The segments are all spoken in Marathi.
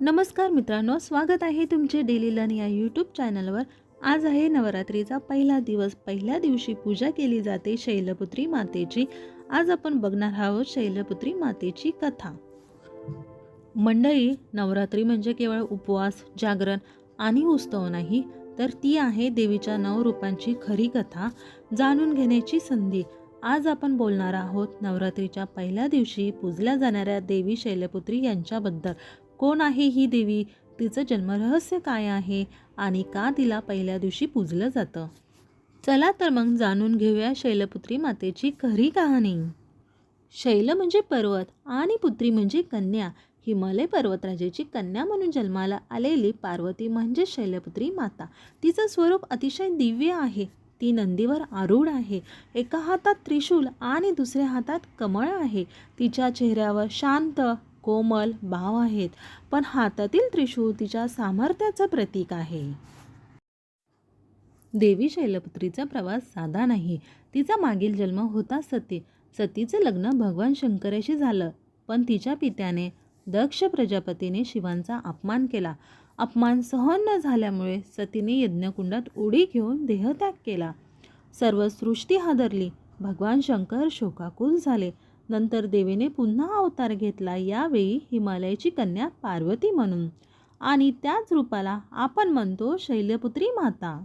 नमस्कार मित्रांनो स्वागत आहे तुमचे डेली लर्न या यूट्यूब चॅनलवर आज आहे नवरात्रीचा पहिला दिवस. पहिल्या दिवशी पूजा केली जाते शैलपुत्री मातेची. आज आपण बघणार आहोत शैलपुत्री मातेची कथा. मंडळी नवरात्री म्हणजे केवळ उपवास जागरण आणि उत्सव नाही तर ती आहे देवीच्या नऊ रूपांची खरी कथा. जाणून घेण्याची संधी. आज आपण बोलणार आहोत नवरात्रीच्या पहिल्या दिवशी पूजल्या जाणाऱ्या देवी शैलपुत्री यांच्याबद्दल. कोण आहे ही देवी? तिचं जन्मरहस्य काय आहे? आणि का तिला पहिल्या दिवशी पूजलं जातं? चला तर मग जाणून घेऊया शैलपुत्री मातेची खरी कहाणी. शैल म्हणजे पर्वत आणि पुत्री म्हणजे कन्या. हिमालय पर्वतराजेची कन्या म्हणून जन्माला आलेली पार्वती म्हणजे शैलपुत्री माता. तिचं स्वरूप अतिशय दिव्य आहे. ती नंदीवर आरूढ आहे. एका हातात त्रिशूल आणि दुसऱ्या हातात कमळ आहे. तिच्या चेहऱ्यावर शांत कोमल भाव आहेत पण हातातील त्रिशूळ तिच्या सामर्थ्याचं प्रतीक आहे. देवी शैलपुत्रीचा प्रवास साधा नाही. तिचा मागील जन्म होता सती. सतीचं लग्न भगवान शंकराशी झालं पण तिच्या पित्याने दक्ष प्रजापतीने शिवांचा अपमान केला. अपमान सहन न झाल्यामुळे सतीने यज्ञकुंडात उडी घेऊन देहत्याग केला. सर्व सृष्टी हादरली. भगवान शंकर शोकाकुल झाले. नंतर देवीने पुन्हा अवतार घेतला यावेळी हिमालयाची कन्या पार्वती म्हणून. आणि त्याच रूपाला आपण म्हणतो शैलपुत्री माता.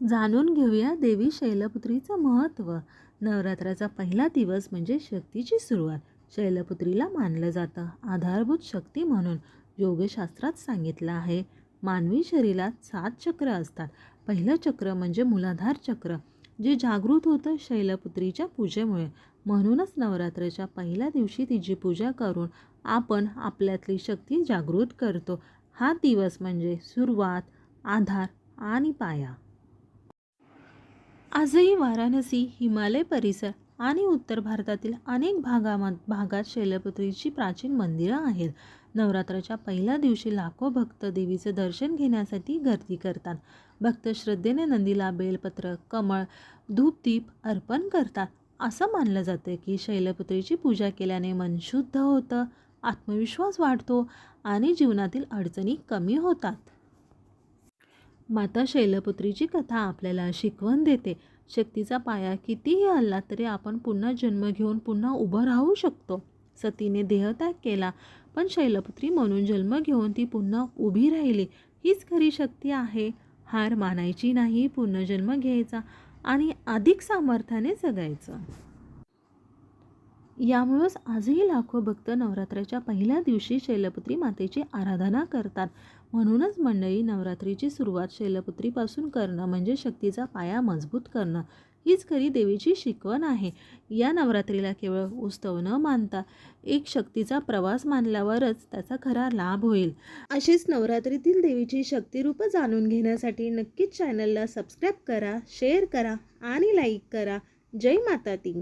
जाणून घेऊया देवी शैलपुत्रीचं महत्त्व. नवरात्राचा पहिला दिवस म्हणजे शक्तीची सुरुवात. शैलपुत्रीला मानलं जातं. आधारभूत शक्ती म्हणून योगशास्त्रात सांगितलं आहे. मानवी शरीरात सात चक्र असतात. पहिलं चक्र म्हणजे मुलाधार चक्र जे जागृत होतं शैलपुत्रीच्या पूजेमुळे. म्हणूनच नवरात्राच्या पहिल्या दिवशी तिची पूजा करून आपण आपल्यातली शक्ती जागृत करतो. हा दिवस म्हणजे सुरुवात आधार आणि पाया. आजही वाराणसी हिमालय परिसर आणि उत्तर भारतातील अनेक भागाम भागात शैलपुत्रीची प्राचीन मंदिरं आहेत. नवरात्राच्या पहिल्या दिवशी लाखो भक्त देवीचं दर्शन घेण्यासाठी गर्दी करतात. भक्त श्रद्धेने नंदीला बेलपत्र कमळ धूपदीप अर्पण करतात. असं मानलं जातं की शैलपुत्रीची पूजा केल्याने मन शुद्ध होतं आत्मविश्वास वाढतो आणि जीवनातील अडचणी कमी होतात. माता शैलपुत्रीची कथा आपल्याला शिकवण देते. शक्तीचा पाया कितीही हल्ला तरी आपण पुन्हा जन्म घेऊन पुन्हा उभं राहू शकतो. सतीने देहत्याग केला पण शैलपुत्री म्हणून जन्म घेऊन ती पुन्हा उभी राहिली. हीच खरी शक्ती आहे. हार मानायची नाही पुनर्जन्म घ्यायचा आणि अधिक सामर्थ्याने जगायचं. यामुळेच आजही लाखो भक्त नवरात्राच्या पहिल्या दिवशी शैलपुत्री मातेची आराधना करतात. म्हणूनच मंडळी नवरात्रीची सुरुवात शैलपुत्रीपासून करणं म्हणजे शक्तीचा पाया मजबूत करणं. हीच खरी देवीची शिकवण आहे. या नवरात्रीला केवळ उत्सव न मानता एक शक्तीचा प्रवास मानल्यावरच त्याचा खरा लाभ होईल. अशीच नवरात्रीतील देवीची शक्तिरूप जाणून घेण्यासाठी नक्कीच चॅनलला सबस्क्राईब करा शेअर करा आणि लाईक करा. जय माता ती